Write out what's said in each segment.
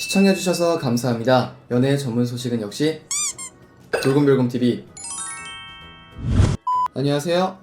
시청해주셔서 감사합니다. 연애 전문 소식은 역시 돌곰별곰TV. 안녕하세요.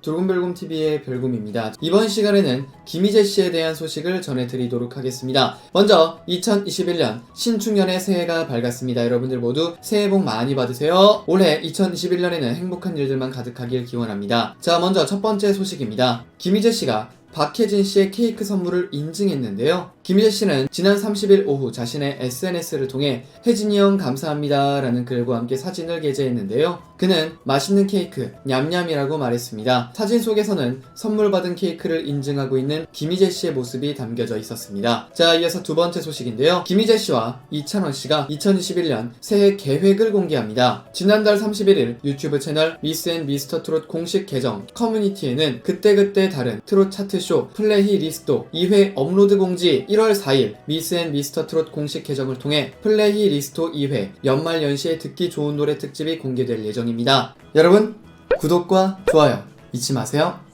돌곰별곰TV의 별곰입니다. 이번 시간에는 김희재 씨에 대한 소식을 전해드리도록 하겠습니다. 먼저 2021년 신축년의 새해가 밝았습니다. 여러분들 모두 새해 복 많이 받으세요. 올해 2021년에는 행복한 일들만 가득하길 기원합니다. 자, 먼저 첫 번째 소식입니다. 김희재 씨가 박혜진 씨의 케이크 선물을 인증했는데요. 김희재 씨는 지난 30일 오후 자신의 SNS를 통해 혜진이 형 감사합니다 라는 글과 함께 사진을 게재했는데요. 그는 맛있는 케이크 냠냠이라고 말했습니다. 사진 속에서는 선물 받은 케이크를 인증하고 있는 김희재 씨의 모습이 담겨져 있었습니다. 자, 이어서 두 번째 소식인데요. 김희재 씨와 이찬원 씨가 2021년 새해 계획을 공개합니다. 지난달 31일 유튜브 채널 미스 앤 미스터 트롯 공식 계정 커뮤니티에는 그때그때 다른 트롯 차트 쇼 플레이 리스트 2회 업로드 공지 1월 4일 미스 앤 미스터 트롯 공식 계정을 통해 플레이 리스트 2회 연말 연시에 듣기 좋은 노래 특집이 공개될 예정입니다. 여러분 구독과 좋아요 잊지 마세요.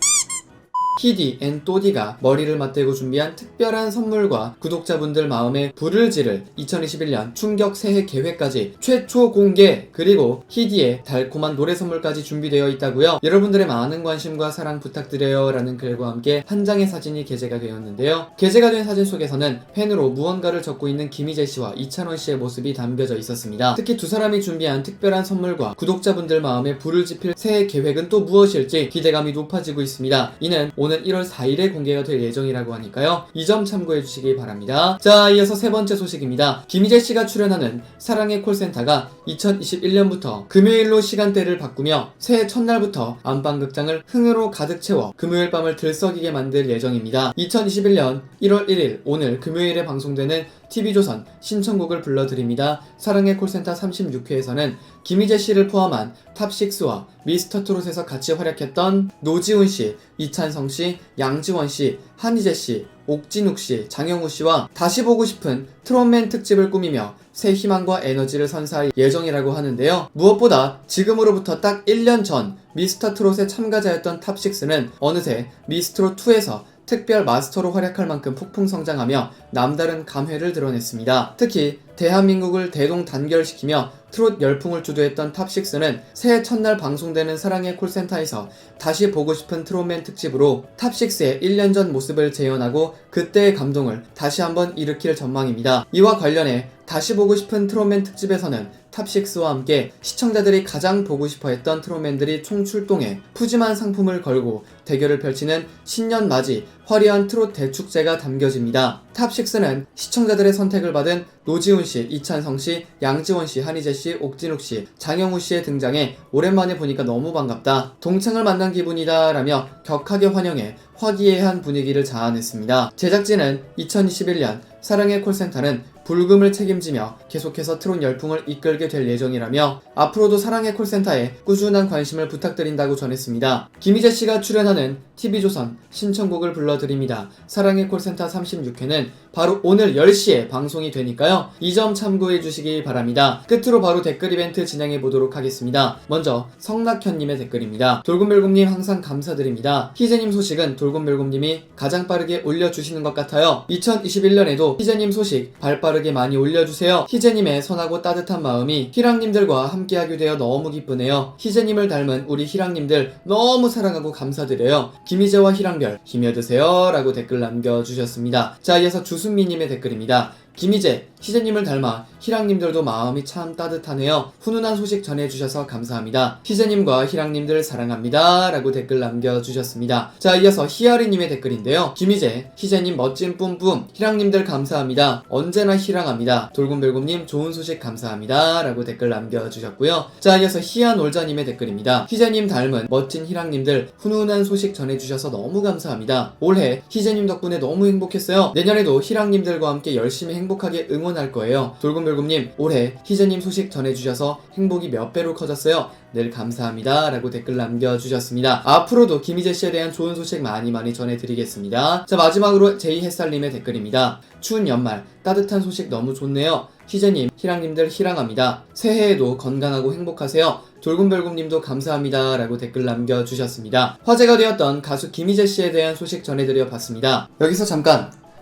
히디 앤 또디가 머리를 맞대고 준비한 특별한 선물과 구독자분들 마음에 불을 지를 2021년 충격 새해 계획까지 최초 공개 그리고 히디의 달콤한 노래 선물까지 준비되어 있다고요. 여러분들의 많은 관심과 사랑 부탁드려요 라는 글과 함께 한 장의 사진이 게재가 되었는데요. 게재가 된 사진 속에서는 펜으로 무언가를 적고 있는 김희재 씨와 이찬원 씨의 모습이 담겨져 있었습니다. 특히 두 사람이 준비한 특별한 선물과 구독자분들 마음에 불을 지필 새해 계획은 또 무엇일지 기대감이 높아지고 있습니다. 이는 오는 1월 4일에 공개가 될 예정이라고 하니까요. 이 점 참고해 주시기 바랍니다. 자, 이어서 세 번째 소식입니다. 김희재 씨가 출연하는 사랑의 콜센터가 2021년부터 금요일로 시간대를 바꾸며 새해 첫날부터 안방극장을 흥으로 가득 채워 금요일 밤을 들썩이게 만들 예정입니다. 2021년 1월 1일 오늘 금요일에 방송되는 TV조선 신청곡을 불러드립니다. 사랑의 콜센터 36회에서는 김희재 씨를 포함한 탑6와 미스터 트롯에서 같이 활약했던 노지훈 씨, 이찬성 씨, 양지원 씨, 한희재 씨, 옥진욱 씨, 장영우 씨와 다시 보고 싶은 트롯맨 특집을 꾸미며 새 희망과 에너지를 선사할 예정이라고 하는데요. 무엇보다 지금으로부터 딱 1년 전 미스터 트롯의 참가자였던 탑6는 어느새 미스트롯 2에서 특별 마스터로 활약할 만큼 폭풍 성장하며 남다른 감회를 드러냈습니다. 특히 대한민국을 대동 단결시키며 트롯 열풍을 주도했던 탑6는 새해 첫날 방송되는 사랑의 콜센터에서 다시 보고 싶은 트롯맨 특집으로 탑6의 1년 전 모습을 재현하고 그때의 감동을 다시 한번 일으킬 전망입니다. 이와 관련해 다시 보고 싶은 트롯맨 특집에서는 탑6와 함께 시청자들이 가장 보고 싶어 했던 트롯맨들이 총출동해 푸짐한 상품을 걸고 대결을 펼치는 신년 맞이 화려한 트롯 대축제가 담겨집니다. 탑6는 시청자들의 선택을 받은 노지훈 씨, 이찬성 씨, 양지원 씨, 한희재 씨, 옥진욱 씨, 장영우 씨의 등장에 오랜만에 보니까 너무 반갑다. 동창을 만난 기분이다. 라며 격하게 환영해 화기애애한 분위기를 자아냈습니다. 제작진은 2021년 사랑의 콜센터는 불금을 책임지며 계속해서 트롯 열풍을 이끌게 될 예정이라며 앞으로도 사랑의 콜센터에 꾸준한 관심을 부탁드린다고 전했습니다. 김희재 씨가 출연하는 TV조선 신청곡을 불러드립니다. 사랑의 콜센터 36회는 바로 오늘 10시에 방송이 되니까요. 이 점 참고해 주시기 바랍니다. 끝으로 바로 댓글 이벤트 진행해 보도록 하겠습니다. 먼저 성낙현님의 댓글입니다. 돌곰별곰님 항상 감사드립니다. 희재님 소식은 돌곰별곰님이 가장 빠르게 올려주시는 것 같아요. 2021년에도 희재님 소식 발빠르게 많이 올려주세요. 희재님의 선하고 따뜻한 마음이 희랑님들과 함께하게 되어 너무 기쁘네요. 희재님을 닮은 우리 희랑님들 너무 사랑하고 감사드려요. 김희재와 희랑별 힘여 드세요. 라고 댓글 남겨주셨습니다. 자, 이어서 주순미님의 댓글입니다. 김희재, 희재님을 닮아 희랑님들도 마음이 참 따뜻하네요. 훈훈한 소식 전해주셔서 감사합니다. 희재님과 희랑님들 사랑합니다. 라고 댓글 남겨주셨습니다. 자, 이어서 희아리님의 댓글인데요. 김희재, 희재님 멋진 뿜뿜, 희랑님들 감사합니다. 언제나 희랑합니다. 돌곰별곰님 좋은 소식 감사합니다. 라고 댓글 남겨주셨고요. 자, 이어서 희아놀자님의 댓글입니다. 희재님 닮은 멋진 희랑님들 훈훈한 소식 전해주셔서 너무 감사합니다. 올해 희재님 덕분에 너무 행복했어요. 내년에도 희랑님들과 함께 열심히 행복 하게 응원할 거예요. 돌곰별곰님 올해 희재님 소식 전해주셔서 행복이 몇 배로 커졌어요. 늘 감사합니다. 라고 댓글 남겨주셨습니다. 앞으로도 김희재 씨에 대한 좋은 소식 많이 많이 전해드리겠습니다. 자, 마지막으로 제이 햇살님의 댓글입니다. 추운 연말, 따뜻한 소식 너무 좋네요. 희재님, 희랑님들 희랑합니다. 새해에도 건강하고 행복하세요. 돌곰별곰님도 감사합니다. 라고 댓글 남겨주셨습니다. 화제가 되었던 가수 김희재 씨에 대한 소식 전해드려 봤습니다. 여기서 잠깐